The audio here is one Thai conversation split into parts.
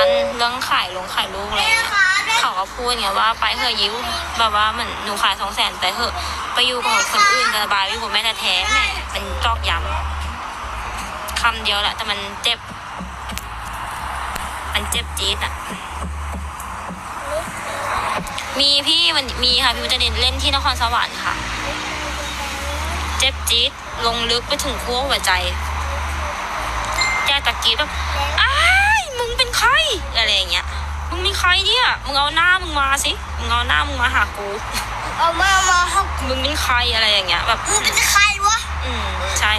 กันเรื่องขายลงขายลูกอะไรเงี้ยเขาก็พูดไงว่าไปเถอะยิ้วแบบว่าเหมือนหนูขายสองแสนไปเถอะไปอยู่กับคนอื่นจะสบายอยู่กับแม่แท้ๆแม่มันจอกย้ำคำเดียวแหละแต่มันเจ็บ มันเจ็บจี๊ดอะมีพี่มันมีค่ะพี่มันจะเล่นที่นครสวรรค์ค่ะ เจ็บจี๊ดลงลึกไปถึงขั้วหัวใจแกตะกี้แบบอ้าย มึงเป็นใครอะไรอย่างเงี้ยมึงมีใครเนี่ยมึงเอาหน้ามึงมาสิมึงเอาหน้ามึงมาหากูเอามามาให้มึงเป็นใครอะไรอย่างเงี้ยแบบมึงเป็นใครวะอืมใช่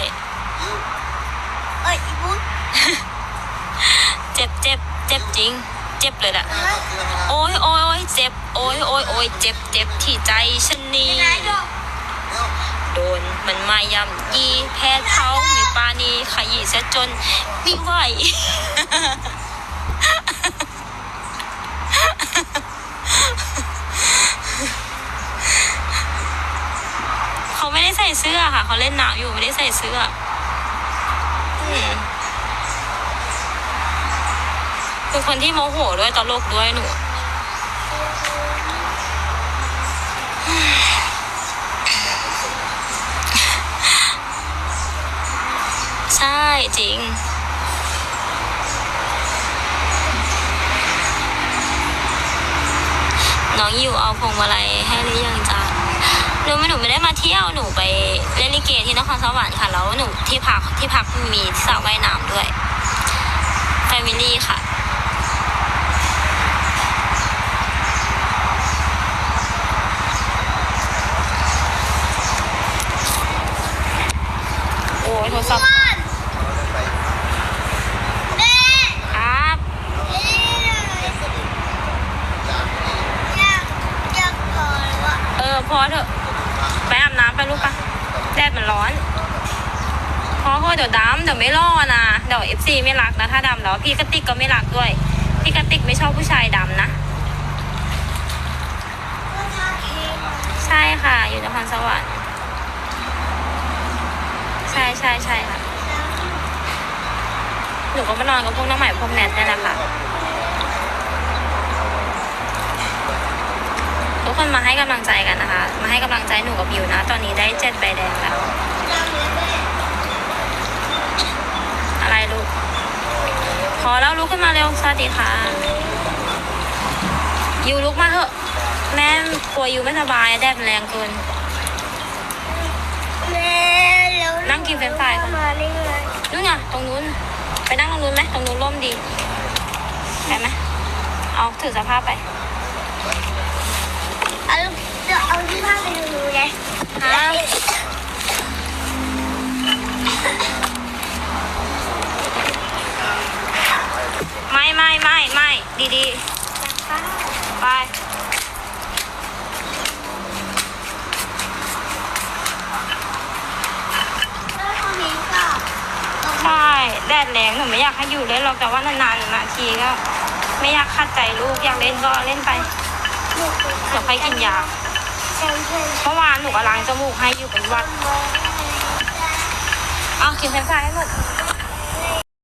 เอ้ยอีบุ๊ดเจ็บเจ็บเจ็บจริง เจ็บเลยแหละโอ้ยโอ้ยโอ้ยเจ็บโอ้ยโอ้ยโอ้ยเจ็บเจ็บที่ใจฉันนี่ไหนดอกโดนมันมายำยีแพ้เขามีปานีขยี้เสียจนไม่ไหว เขาไม่ได้ใส่ เสื้อค่ะ เขาเล่นน้ำอยู่ไม่ได้ใส่เสื้ออืมเป็นคนที่โมโหด้วยตลกด้วยหนูใช่จริงน้องอยู่เอาพวงมาลัยให้หรือยังจ๊ะ หนูไม่หนูไม่ได้มาเที่ยวหนูไปเล่นลิเกที่นครสวรรค์ค่ะแล้วหนูที่พักที่พักมีสระว่ายน้ำด้วยแฟมิลี่ค่ะโอ้ยโทรศัพท์บ้านแม่ครับเอ้ยอยากอยากขอเลยวะเออพอเถอะ ไปอาบน้ำไปลูกปะแดดมันร้อนพอเถอะเดี๋ยวดำเดี๋ยวไม่รอดนะเดี๋ยวเอฟซีไม่รักนะถ้าดำแล้วพี่กติกก็ไม่รักด้วย พี่กติกไม่ชอบผู้ชายดำนะ ใช่ค่ะ อยู่นครสวรรค์ใช่ใช่ใช่ค่ะหนูก็มานอนกับพวกน้องใหม่พวกแนทนี่แหละค่ะ กคนมาให้กำลังใจกันนะคะ มาให้กำลังใจหนูกับบิวนะ ตอนนี้ได้เจ็ดใบแดงแล้วจำเลยแม่อะไรลูกพอแล้วลุกขึ้นมาเร็วสวัสดีค่ะยูลุกมาเถอะ แม่กลัวยูไม่สบายแดดมันแรงเกินแม่แล้วนั่งกินเฟรนช์ฟรายก่อนมาได้ไงนู่นไงตรงนู้น ไปนั่งตรงนู้นไหมตรงนู้นร่มดีไปไหมเอาถือสภาพไป เอาเดี๋ยวเอาที่ผ้าไปดูไงฮะไม่ไม่ไม่ไม่ดีดีไปแล้วคนนี้ก็ใช่แดดแรงหนูไม่อยากให้อยู่เล่นหรอกแต่ว่านานๆนาทีก็ ไม่อยากขัดใจลูกอยากเล่นก็เล่นไป เดี๋ยวค่อยกินยาแชมเปี้ยนเมื่อวานหนูก็ล้างจมูกให้อยู่เป็นหวัดอ้าวกินแฟรนช์ฟรายให้หมด